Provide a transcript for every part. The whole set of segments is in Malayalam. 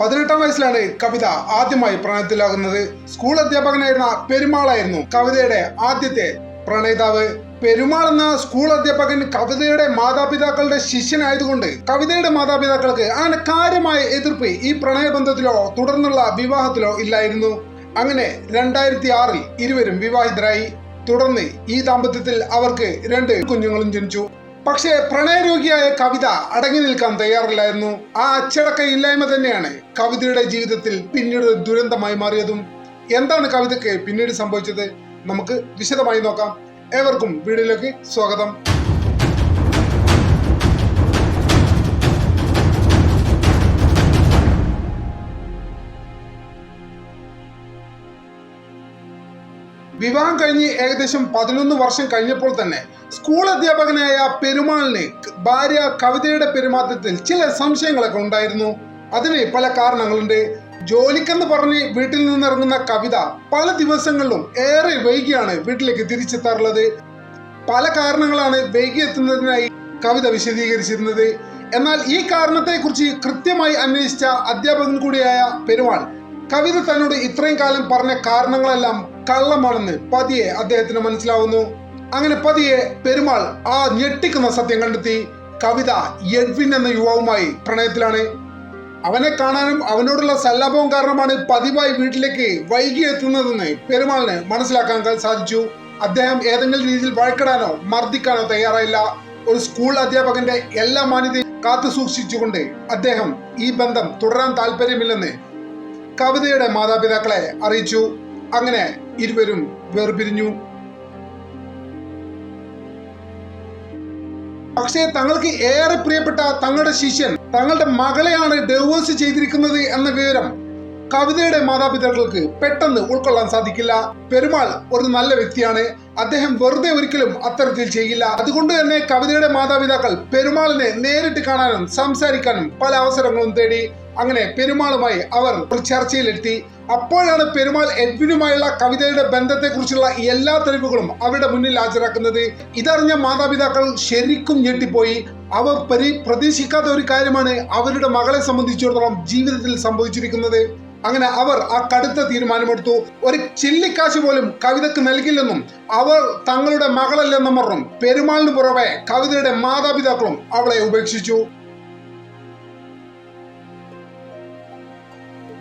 പതിനെട്ടാം വയസ്സിലാണ് കവിത ആദ്യമായി പ്രണയത്തിലാകുന്നത്. സ്കൂൾ അധ്യാപകനായിരുന്ന പെരുമാളായിരുന്നു കവിതയുടെ ആദ്യത്തെ പ്രണയിതാവ്. പെരുമാൾ എന്ന സ്കൂൾ അധ്യാപകൻ കവിതയുടെ മാതാപിതാക്കളുടെ ശിഷ്യനായതുകൊണ്ട് കവിതയുടെ മാതാപിതാക്കൾക്ക് അങ്ങനെ കാര്യമായ എതിർപ്പ് ഈ പ്രണയബന്ധത്തിലോ തുടർന്നുള്ള വിവാഹത്തിലോ ഇല്ലായിരുന്നു. അങ്ങനെ രണ്ടായിരത്തി ആറിൽ ഇരുവരും വിവാഹിതരായി. തുടർന്ന് ഈ ദാമ്പത്യത്തിൽ അവർക്ക് രണ്ട് കുഞ്ഞുങ്ങളും ജനിച്ചു. പക്ഷേ പ്രണയരോഗിയായ കവിത അടങ്ങി നിൽക്കാൻ തയ്യാറില്ലായിരുന്നു. ആ അച്ചടക്ക ഇല്ലായ്മ തന്നെയാണ് കവിതയുടെ ജീവിതത്തിൽ പിന്നീട് ദുരന്തമായി മാറിയതും. എന്താണ് കവിതയ്ക്ക് പിന്നീട് സംഭവിച്ചത്? നമുക്ക് വിശദമായി നോക്കാം. ഏവർക്കും വീഡിയോയിലേക്ക് സ്വാഗതം. വിവാഹം കഴിഞ്ഞ് ഏകദേശം പതിനൊന്ന് വർഷം കഴിഞ്ഞപ്പോൾ തന്നെ സ്കൂൾ അധ്യാപകനായ പെരുമാളിന് ഭാര്യ കവിതയുടെ പെരുമാറ്റത്തിൽ ചില സംശയങ്ങളൊക്കെ ഉണ്ടായിരുന്നു. അതിന് പല കാരണങ്ങളുണ്ട്. ജോലിക്കെന്ന് പറഞ്ഞ് വീട്ടിൽ നിന്നിറങ്ങുന്ന കവിത പല ദിവസങ്ങളിലും ഏറെ വൈകിയാണ് വീട്ടിലേക്ക് തിരിച്ചെത്താറുള്ളത്. പല കാരണങ്ങളാണ് വൈകി എത്തുന്നതിനായി കവിത വിശദീകരിച്ചിരുന്നത്. എന്നാൽ ഈ കാരണത്തെക്കുറിച്ച് കൃത്യമായി അന്വേഷിച്ച അധ്യാപകൻ കൂടിയായ പെരുമാൾ കവിത തന്നോട് ഇത്രയും കാലം പറഞ്ഞ കാരണങ്ങളെല്ലാം കള്ളമാണെന്ന് പതിയെ അദ്ദേഹത്തിന് മനസ്സിലാവുന്നു. അങ്ങനെ പതിയെ പെരുമാൾ ആ ഞെട്ടിക്കുന്ന സത്യം കണ്ടെത്തി. കവിത എഡ്വിൻ എന്ന യുവാവുമായി പ്രണയത്തിലാണ്. അവനെ കാണാനും അവനോടുള്ള സല്ലാപവും കാരണമാണ് പതിവായി വീട്ടിലേക്ക് വൈകി എത്തുന്നതെന്ന് പെരുമാളിന് മനസ്സിലാക്കാൻ സാധിച്ചു. അദ്ദേഹം ഏതെങ്കിലും രീതിയിൽ വഴക്കിടാനോ മർദ്ദിക്കാനോ തയ്യാറായില്ല. ഒരു സ്കൂൾ അധ്യാപകന്റെ എല്ലാ മാന്യതയും കാത്തു സൂക്ഷിച്ചുകൊണ്ട് അദ്ദേഹം ഈ ബന്ധം തുടരാൻ താല്പര്യമില്ലെന്ന് കവിതയുടെ മാതാപിതാക്കളെ അറിയിച്ചു. അങ്ങനെ ഇരുവരും വേർപിരിഞ്ഞു. പക്ഷേ തങ്ങൾക്ക് ഏറെ പ്രിയപ്പെട്ട തങ്ങളുടെ ശിഷ്യൻ തങ്ങളുടെ മകളെയാണ് ഡൈവേഴ്സ് ചെയ്തിരിക്കുന്നത് എന്ന വിവരം കവിതയുടെ മാതാപിതാക്കൾക്ക് പെട്ടെന്ന് ഉൾക്കൊള്ളാൻ സാധിക്കില്ല. പെരുമാൾ ഒരു നല്ല വ്യക്തിയാണ്. അദ്ദേഹം വെറുതെ ഒരിക്കലും അത്തരത്തിൽ ചെയ്യില്ല. അതുകൊണ്ട് തന്നെ കവിതയുടെ മാതാപിതാക്കൾ പെരുമാളിനെ നേരിട്ട് കാണാനും സംസാരിക്കാനും പല അവസരങ്ങളും തേടി. അങ്ങനെ പെരുമാളുമായി അവർ ഒരു ചർച്ചയിലെത്തി. അപ്പോഴാണ് പെരുമാൾ എഡ്വിനുമായുള്ള കവിതയുടെ ബന്ധത്തെക്കുറിച്ചുള്ള എല്ലാ തെളിവുകളും അവരുടെ മുന്നിൽ ഹാജരാക്കുന്നത്. ഇതറിഞ്ഞ മാതാപിതാക്കൾ ശരിക്കും ഞെട്ടിപ്പോയി. അവർ പരി പ്രതീക്ഷിക്കാത്ത ഒരു കാര്യമാണ് അവരുടെ മകളെ സംബന്ധിച്ചിടത്തോളം ജീവിതത്തിൽ സംഭവിച്ചിരിക്കുന്നത്. അങ്ങനെ അവർ ആ കടുത്ത തീരുമാനമെടുത്തു. ഒരു ചില്ലിക്കാശ് പോലും കവിതക്ക് നൽകില്ലെന്നും അവർ തങ്ങളുടെ മകളല്ലെന്നും പറഞ്ഞു പെരുമാളിന് പുറമെ കവിതയുടെ മാതാപിതാക്കളും അവളെ ഉപേക്ഷിച്ചു.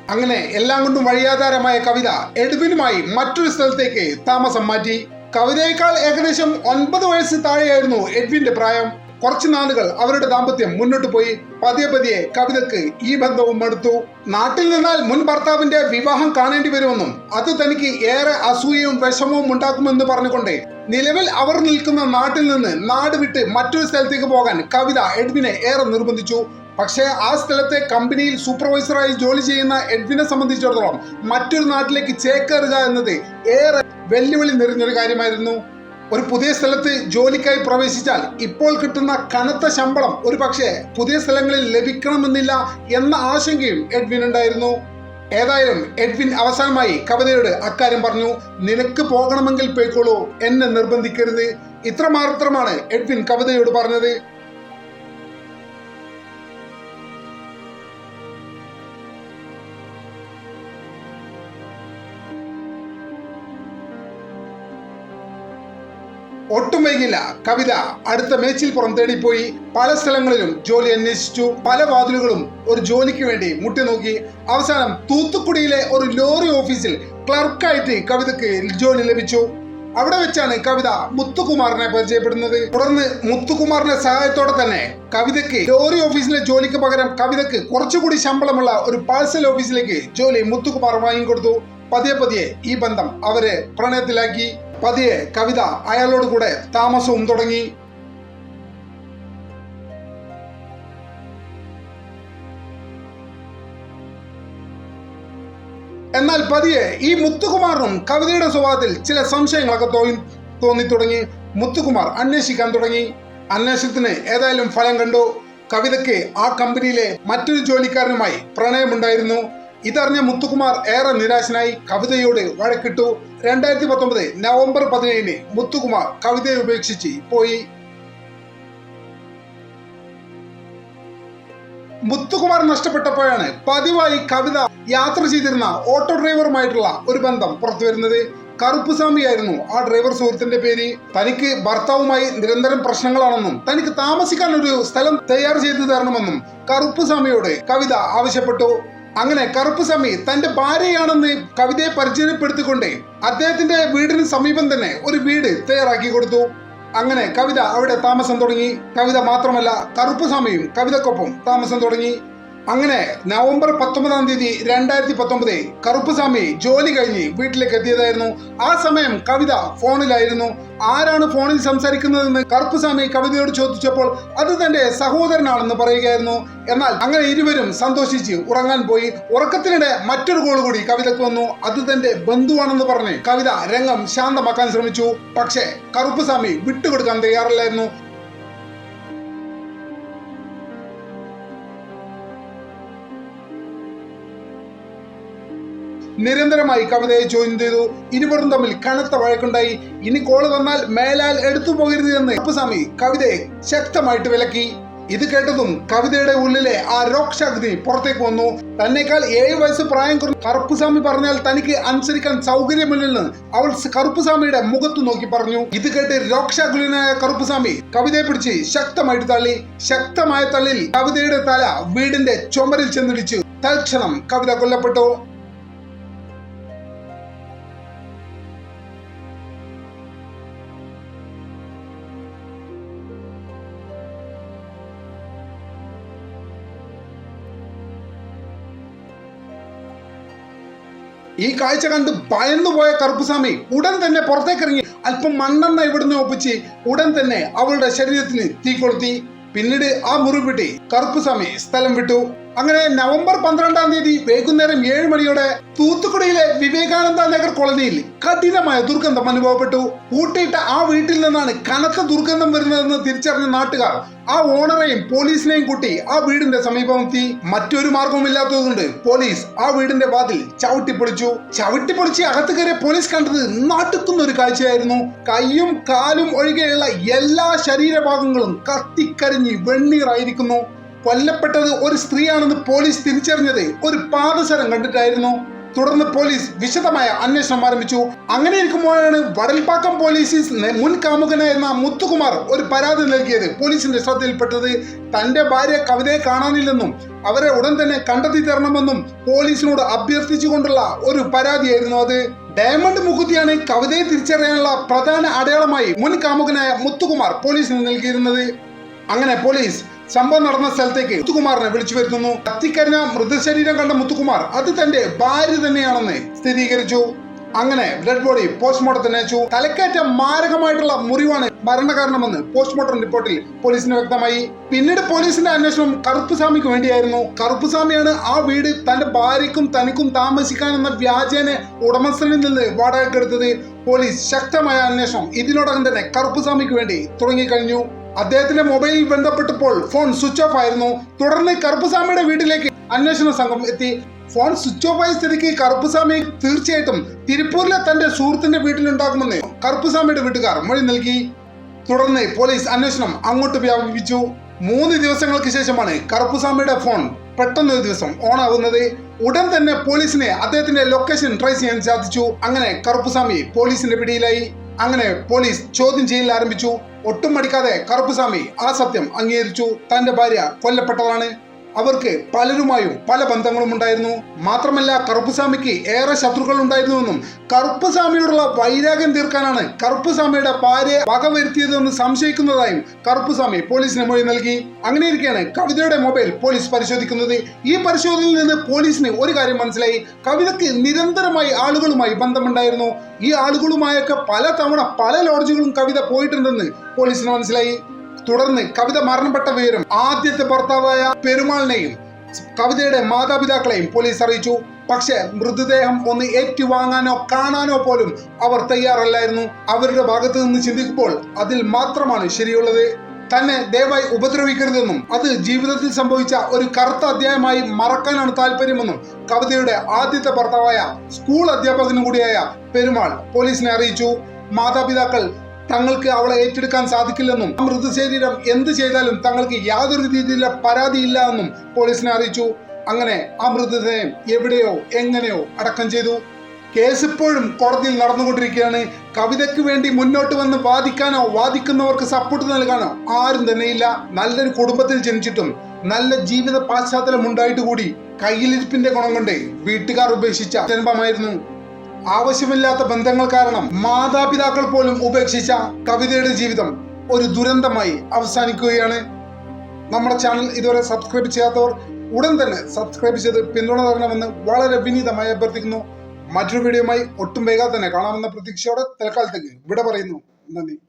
അങ്ങനെ എല്ലാം കൊണ്ടും വഴിയാധാരമായ കവിത എഡ്വിനുമായി മറ്റൊരു സ്ഥലത്തേക്ക് താമസം മാറ്റി. കവിതയേക്കാൾ ഏകദേശം ഒൻപത് വയസ്സ് താഴെയായിരുന്നു എഡ്വിന്റെ പ്രായം. കുറച്ചു നാളുകൾ അവരുടെ ദാമ്പത്യം മുന്നോട്ട് പോയി. പതിയെ പതിയെ കവിതയ്ക്ക് ഈ ബന്ധവും മടുത്തു നാട്ടിൽ നിന്നാൽ മുൻ ഭർത്താവിന്റെ വിവാഹം കാണേണ്ടി വരുമെന്നും അത് തനിക്ക് ഏറെ അസൂയയും വിഷമവും ഉണ്ടാക്കുമെന്ന് പറഞ്ഞുകൊണ്ട് നിലവിൽ അവർ നിൽക്കുന്ന നാട്ടിൽ നിന്ന് നാട് വിട്ട് മറ്റൊരു സ്ഥലത്തേക്ക് പോകാൻ കവിത എഡ്വിനെ ഏറെ നിർബന്ധിച്ചു. പക്ഷേ ആ സ്ഥലത്തെ കമ്പനിയിൽ സൂപ്പർവൈസറായി ജോലി ചെയ്യുന്ന എഡ്വിനെ സംബന്ധിച്ചിടത്തോളം മറ്റൊരു നാട്ടിലേക്ക് ചേക്കേറുക എന്നത് ഏറെ വെല്ലുവിളി നിറഞ്ഞൊരു കാര്യമായിരുന്നു. ഒരു പുതിയ സ്ഥലത്ത് ജോലിക്കായി പ്രവേശിച്ചാൽ ഇപ്പോൾ കിട്ടുന്ന കനത്ത ശമ്പളം ഒരു പക്ഷേ പുതിയ സ്ഥലങ്ങളിൽ ലഭിക്കണമെന്നില്ല എന്ന ആശങ്കയും എഡ്വിൻ ഉണ്ടായിരുന്നു. ഏതായാലും എഡ്വിൻ അവസാനമായി കവിതയോട് അക്കാര്യം പറഞ്ഞു നിനക്ക് പോകണമെങ്കിൽ പോയിക്കോളൂ എന്നെ നിർബന്ധിക്കരുത്. ഇത്ര മാത്രമാണ് എഡ്വിൻ കവിതയോട് പറഞ്ഞത്. ഒട്ടും വൈകില്ല കവിത അടുത്ത മേച്ചിൽ പുറം തേടിപ്പോയി. പല സ്ഥലങ്ങളിലും ജോലി അന്വേഷിച്ചു. പല വാതിലുകളും ഒരു ജോലിക്ക് വേണ്ടി മുട്ടി നോക്കി അവസാനം തൂത്തുക്കുടിയിലെ ഒരു ലോറി ഓഫീസിൽ ക്ലർക്കായിട്ട് കവിതയ്ക്ക് ജോലി ലഭിച്ചു. അവിടെ വെച്ചാണ് കവിത മുത്തുകുമാറിനെ പരിചയപ്പെടുന്നത്. തുടർന്ന് മുത്തുകുമാറിന്റെ സഹായത്തോടെ തന്നെ കവിതയ്ക്ക് ലോറി ഓഫീസിലെ ജോലിക്ക് പകരം കവിതയ്ക്ക് കുറച്ചുകൂടി ശമ്പളമുള്ള ഒരു പാഴ്സൽ ഓഫീസിലേക്ക് ജോലി മുത്തുകുമാർ വാങ്ങിക്കൊടുത്തു. പതിയെ പതിയെ ഈ ബന്ധം അവരെ പ്രണയത്തിലാക്കി. പതിയെ കവിത അയാളോട് കൂടെ താമസവും തുടങ്ങി. എന്നാൽ പതിയെ ഈ മുത്തുകുമാറിനും കവിതയുടെ സ്വഭാവത്തിൽ ചില സംശയങ്ങളൊക്കെ തോന്നി തോന്നി തുടങ്ങി മുത്തുകുമാർ അന്വേഷിക്കാൻ തുടങ്ങി. അന്വേഷണത്തിന് ഏതായാലും ഫലം കണ്ടു. കവിതയ്ക്ക് ആ കമ്പനിയിലെ മറ്റൊരു ജോലിക്കാരനുമായി പ്രണയമുണ്ടായിരുന്നു. ഇതറിഞ്ഞ മുത്തുകുമാർ ഏറെ നിരാശനായി കവിതയോട് വഴക്കിട്ടു. രണ്ടായിരത്തി പത്തൊമ്പത് നവംബർ പതിനേഴിന് മുത്തുകുമാർ കവിതയെ ഉപേക്ഷിച്ച് പോയി. മുത്തുകുമാർ നഷ്ടപ്പെട്ടപ്പോഴാണ് പതിവായി കവിത യാത്ര ചെയ്തിരുന്ന ഓട്ടോ ഡ്രൈവറുമായിട്ടുള്ള ഒരു ബന്ധം പുറത്തു വരുന്നത്. കറുപ്പുസ്വാമിയായിരുന്നു ആ ഡ്രൈവർ സുഹൃത്തിന്റെ പേര്. തനിക്ക് ഭർത്താവുമായി നിരന്തരം പ്രശ്നങ്ങളാണെന്നും തനിക്ക് താമസിക്കാൻ ഒരു സ്ഥലം തയ്യാർ ചെയ്തു തരണമെന്നും കറുപ്പുസ്വാമിയോട് കവിത ആവശ്യപ്പെട്ടു. അങ്ങനെ കറുപ്പ് കറുപ്പുസ്വാമി തന്റെ ഭാര്യയാണെന്ന് കവിതയെ പരിചയപ്പെടുത്തിക്കൊണ്ട് അദ്ദേഹത്തിന്റെ വീടിന് സമീപം തന്നെ ഒരു വീട് തയ്യാറാക്കി കൊടുത്തു. അങ്ങനെ കവിത അവിടെ താമസം തുടങ്ങി. കവിത മാത്രമല്ല കറുപ്പ് കറുപ്പുസ്വാമിയും കവിതക്കൊപ്പം താമസം തുടങ്ങി. അങ്ങനെ നവംബർ പത്തൊമ്പതാം തീയതി രണ്ടായിരത്തി പത്തൊമ്പത് കറുപ്പുസ്വാമി ജോലി കഴിഞ്ഞ് വീട്ടിലേക്ക് എത്തിയതായിരുന്നു. ആ സമയം കവിത ഫോണിലായിരുന്നു. ആരാണ് ഫോണിൽ സംസാരിക്കുന്നതെന്ന് കറുപ്പുസ്വാമി കവിതയോട് ചോദിച്ചപ്പോൾ അത് തന്റെ സഹോദരനാണെന്ന് പറയുകയായിരുന്നു. എന്നാൽ അങ്ങനെ ഇരുവരും സന്തോഷിച്ച് ഉറങ്ങാൻ പോയി. ഉറക്കത്തിനിടെ മറ്റൊരു കോൾ കൂടി കവിതക്ക് വന്നു. അത് തന്റെ ബന്ധുവാണെന്ന് പറഞ്ഞ് കവിത രംഗം ശാന്തമാക്കാൻ ശ്രമിച്ചു. പക്ഷേ കറുപ്പുസ്വാമി വിട്ടുകൊടുക്കാൻ തയ്യാറല്ലായിരുന്നു. നിരന്തരമായി കവിതയെ ചോദ്യം ചെയ്തു. ഇരുവരും തമ്മിൽ കനത്ത വഴക്കുണ്ടായി. ഇനി കോൾ വന്നാൽ മേലാൽ എടുത്തു പോകരുത് എന്ന് അപ്പുസ്വാമി കവിതയെ ശക്തമായിട്ട് വിലക്കി. ഇത് കേട്ടതും കവിതയുടെ ഉള്ളിലെ ആ രോക്ഷാഗ്നി പുറത്തേക്ക് വന്നു. തന്നെക്കാൾ ഏഴ് വയസ്സ് പ്രായം കുറഞ്ഞ കറുപ്പുസ്വാമി പറഞ്ഞാൽ തനിക്ക് അനുസരിക്കാൻ സൗകര്യമില്ലെന്ന് അവൾ കറുപ്പുസ്വാമിയുടെ മുഖത്തു നോക്കി പറഞ്ഞു. ഇത് കേട്ട് രോക്ഷാകുലനായ കറുപ്പുസ്വാമി കവിതയെ പിടിച്ച് ശക്തമായിട്ട് തള്ളി. ശക്തമായ തള്ളിൽ കവിതയുടെ തല വീടിന്റെ ചുമരിൽ ചെന്നിടിച്ചു. തൽക്ഷണം കവിത കൊല്ലപ്പെട്ടു. ഈ കാഴ്ച കണ്ട് ഭയന്നുപോയ കറുപ്പുസ്വാമി ഉടൻ തന്നെ പുറത്തേക്കിറങ്ങി അല്പം മണ്ണെണ്ണ ഇവിടുന്ന് ഒപ്പിച്ച് ഉടൻ തന്നെ അവളുടെ ശരീരത്തിന് തീ കൊളുത്തി. പിന്നീട് ആ മുറിവിട്ടി കറുപ്പുസ്വാമി സ്ഥലം വിട്ടു. അങ്ങനെ നവംബർ പന്ത്രണ്ടാം തീയതി വൈകുന്നേരം ഏഴ് മണിയോടെ തൂത്തുക്കുടിയിലെ വിവേകാനന്ദ നഗർ കോളനിയിൽ കഠിനമായ ദുർഗന്ധം അനുഭവപ്പെട്ടു. പൂട്ടിയിട്ട ആ വീട്ടിൽ നിന്നാണ് കനത്ത ദുർഗന്ധം വരുന്നതെന്ന് തിരിച്ചറിഞ്ഞ നാട്ടുകാർ ആ ഓണറേയും പോലീസിനെയും കൂട്ടി ആ വീടിന്റെ സമീപമെത്തി. മറ്റൊരു മാർഗവുമില്ലാത്തതുകൊണ്ട് പോലീസ് ആ വീടിന്റെ വാതിൽ ചവിട്ടിപ്പൊളിച്ചു. ചവിട്ടിപ്പൊളിച്ച് അകത്ത് കയറിയ പോലീസ് കണ്ടത് നാട്ടുക്കുന്ന ഒരു കാഴ്ചയായിരുന്നു. കൈയും കാലും ഒഴികെയുള്ള എല്ലാ ശരീരഭാഗങ്ങളും കത്തിക്കരിഞ്ഞ് വെണ്ണീറായിരിക്കുന്നു. കൊല്ലപ്പെട്ടത് ഒരു സ്ത്രീയാണെന്ന് പോലീസ് തിരിച്ചറിഞ്ഞത് ഒരു പാദസരം കണ്ടിട്ടായിരുന്നു. തുടർന്ന് പോലീസ് വിശദമായ അന്വേഷണം ആരംഭിച്ചു. അങ്ങനെ ഇരിക്കുമ്പോഴാണ് വടൽപ്പാക്കം പോലീസ് മുൻ കാമുകനായിരുന്ന മുത്തുകുമാർ ഒരു പരാതി നൽകിയത്. പോലീസിന്റെ ശ്രദ്ധയിൽപ്പെട്ടത് തന്റെ ഭാര്യ കവിതയെ കാണാനില്ലെന്നും അവരെ ഉടൻ തന്നെ കണ്ടെത്തി തരണമെന്നും പോലീസിനോട് അഭ്യർത്ഥിച്ചുകൊണ്ടുള്ള ഒരു പരാതിയായിരുന്നു അത്. ഡയമണ്ട് മുകുത്തിയാണ് കവിതയെ തിരിച്ചറിയാനുള്ള പ്രധാന അടയാളമായി മുൻ കാമുകനായ മുത്തുകുമാർ പോലീസിന് നൽകിയിരുന്നത്. അങ്ങനെ പോലീസ് സംഭവം നടന്ന സ്ഥലത്തേക്ക് മുത്തുകുമാറിനെ വിളിച്ചു വരുത്തുന്നു. കത്തിക്കരിഞ്ഞ മൃതശരീരം കണ്ട മുത്തുകുമാർ അത് തന്റെ ഭാര്യ തന്നെയാണെന്ന് സ്ഥിരീകരിച്ചു. അങ്ങനെ ഡെഡ് ബോഡി പോസ്റ്റ്മോർട്ടത്തിന് അയച്ചു. തലക്കേറ്റ മാരകമായിട്ടുള്ള മുറിവാണ് മരണകാരണമെന്ന് പോസ്റ്റ്മോർട്ടം റിപ്പോർട്ടിൽ പോലീസിന് വ്യക്തമായി. പിന്നീട് പോലീസിന്റെ അന്വേഷണം കറുപ്പുസ്വാമിക്ക് വേണ്ടിയായിരുന്നു. കറുപ്പുസ്വാമിയാണ് ആ വീട് തന്റെ ഭാര്യയ്ക്കും തനിക്കും താമസിക്കാൻ എന്ന വ്യാജേന ഉടമസ്ഥനിൽ നിന്ന് വാടകയ്ക്കെടുത്തത്. പോലീസ് ശക്തമായ അന്വേഷണം ഇതിനോടകം തന്നെ കറുപ്പുസ്വാമിക്ക് വേണ്ടി തുടങ്ങിക്കഴിഞ്ഞു. അദ്ദേഹത്തിന്റെ മൊബൈലിൽ ബന്ധപ്പെട്ടപ്പോൾ ഫോൺ സ്വിച്ച് ഓഫ് ആയിരുന്നു. തുടർന്ന് കറുപ്പുസ്വാമിയുടെ വീട്ടിലേക്ക് അന്വേഷണ സംഘം എത്തി. ഫോൺ സ്വിച്ച് ഓഫ് ആയ സ്ഥിതിക്ക് കറുപ്പുസ്വാമി തീർച്ചയായിട്ടും തിരുപ്പൂരിലെ തന്റെ സുഹൃത്തിന്റെ വീട്ടിലുണ്ടാകുമെന്ന് കറുപ്പുസ്വാമിയുടെ വീട്ടുകാർ മൊഴി നൽകി. തുടർന്ന് പോലീസ് അന്വേഷണം അങ്ങോട്ട് വ്യാപിപ്പിച്ചു. മൂന്ന് ദിവസങ്ങൾക്ക് ശേഷമാണ് കറുപ്പുസ്വാമിയുടെ ഫോൺ പെട്ടെന്ന് ഒരു ദിവസം ഓൺ ആവുന്നത് ഉടൻ തന്നെ പോലീസിനെ അദ്ദേഹത്തിന്റെ ലൊക്കേഷൻ ട്രേസ് ചെയ്യാൻ സാധിച്ചു. അങ്ങനെ കറുപ്പുസ്വാമി പോലീസിന്റെ പിടിയിലായി. അങ്ങനെ പോലീസ് ചോദ്യം ചെയ്യൽ ആരംഭിച്ചു. ഒട്ടും മടിക്കാതെ കറുപ്പുസ്വാമി ആ സത്യം അംഗീകരിച്ചു. തന്റെ ഭാര്യ കൊല്ലപ്പെട്ടതാണ് അവർക്ക് പലരുമായും പല ബന്ധങ്ങളും ഉണ്ടായിരുന്നു. മാത്രമല്ല കറുപ്പുസ്വാമിക്ക് ഏറെ ശത്രുക്കൾ ഉണ്ടായിരുന്നുവെന്നും കറുപ്പുസ്വാമിയോടുള്ള വൈരാഗ്യം തീർക്കാനാണ് കറുപ്പുസ്വാമിയുടെ ഭാര്യയെ വകവരുത്തിയതെന്ന് സംശയിക്കുന്നതായും കറുപ്പുസ്വാമി പോലീസിന് മൊഴി നൽകി. അങ്ങനെ അങ്ങനെയിരിക്കെയാണ് കവിതയുടെ മൊബൈൽ പോലീസ് പരിശോധിക്കുന്നത്. ഈ പരിശോധനയിൽ നിന്ന് പോലീസിന് ഒരു കാര്യം മനസ്സിലായി. കവിതയ്ക്ക് നിരന്തരമായി ആളുകളുമായി ബന്ധമുണ്ടായിരുന്നു. ഈ ആളുകളുമായൊക്കെ പല തവണ പല ലോഡ്ജുകളും കവിത പോയിട്ടുണ്ടെന്ന് പോലീസിന് മനസ്സിലായി. തുടർന്ന് കവിത മരണപ്പെട്ട വിവരം ആദ്യത്തെ ഭർത്താവായ പെരുമാളിനെയും കവിതയുടെ മാതാപിതാക്കളെയും പോലീസ് അറിയിച്ചു. പക്ഷെ മൃതദേഹം ഒന്ന് ഏറ്റുവാങ്ങാനോ കാണാനോ പോലും അവർ തയ്യാറല്ലായിരുന്നു. അവരുടെ ഭാഗത്ത് നിന്ന് ചിന്തിക്കുമ്പോൾ അതിൽ മാത്രമാണ് ശരിയുള്ളത്. തന്നെ ദയവായി ഉപദ്രവിക്കരുതെന്നും അത് ജീവിതത്തിൽ സംഭവിച്ച ഒരു കറുത്ത അധ്യായമായി മറക്കാനാണ് താല്പര്യമെന്നും കവിതയുടെ ആദ്യത്തെ ഭർത്താവായ സ്കൂൾ അധ്യാപകനും കൂടിയായ പെരുമാൾ പോലീസിനെ അറിയിച്ചു. മാതാപിതാക്കൾ തങ്ങൾക്ക് അവളെ ഏറ്റെടുക്കാൻ സാധിക്കില്ലെന്നും മൃതശരീരം എന്ത് ചെയ്താലും തങ്ങൾക്ക് യാതൊരു രീതിയിലുള്ള പരാതിയില്ല എന്നും പോലീസിനെ അറിയിച്ചു. അങ്ങനെ ആ മൃതദേഹം എവിടെയോ എങ്ങനെയോ അടക്കം ചെയ്തു. കേസ് ഇപ്പോഴും കോടതിയിൽ നടന്നുകൊണ്ടിരിക്കുകയാണ്. കവിതയ്ക്ക് വേണ്ടി മുന്നോട്ട് വന്ന് വാദിക്കാനോ വാദിക്കുന്നവർക്ക് സപ്പോർട്ട് നൽകാനോ ആരും തന്നെയില്ല. നല്ലൊരു കുടുംബത്തിൽ ജനിച്ചിട്ടും നല്ല ജീവിത പാശ്ചാത്തലം ഉണ്ടായിട്ട് കൂടി കയ്യിലിരിപ്പിന്റെ ഗുണം കൊണ്ട് വീട്ടുകാർ ഉപേക്ഷിച്ച ജന്മമായിരുന്നു ആവശ്യമില്ലാത്ത ബന്ധങ്ങൾ കാരണം മാതാപിതാക്കൾ പോലും ഉപേക്ഷിച്ച കവിതയുടെ ജീവിതം ഒരു ദുരന്തമായി അവസാനിക്കുകയാണ്. നമ്മുടെ ചാനൽ ഇതുവരെ സബ്സ്ക്രൈബ് ചെയ്യാത്തവർ ഉടൻ തന്നെ സബ്സ്ക്രൈബ് ചെയ്ത് പിന്തുണ തരണമെന്ന് വളരെ വിനീതമായി അഭ്യർത്ഥിക്കുന്നു. മറ്റൊരു വീഡിയോയുമായി ഒട്ടും വേഗം തന്നെ കാണാമെന്ന പ്രതീക്ഷയോടെ തൽക്കാലത്തേക്ക് ഇവിടെ പറയുന്നു. നന്ദി.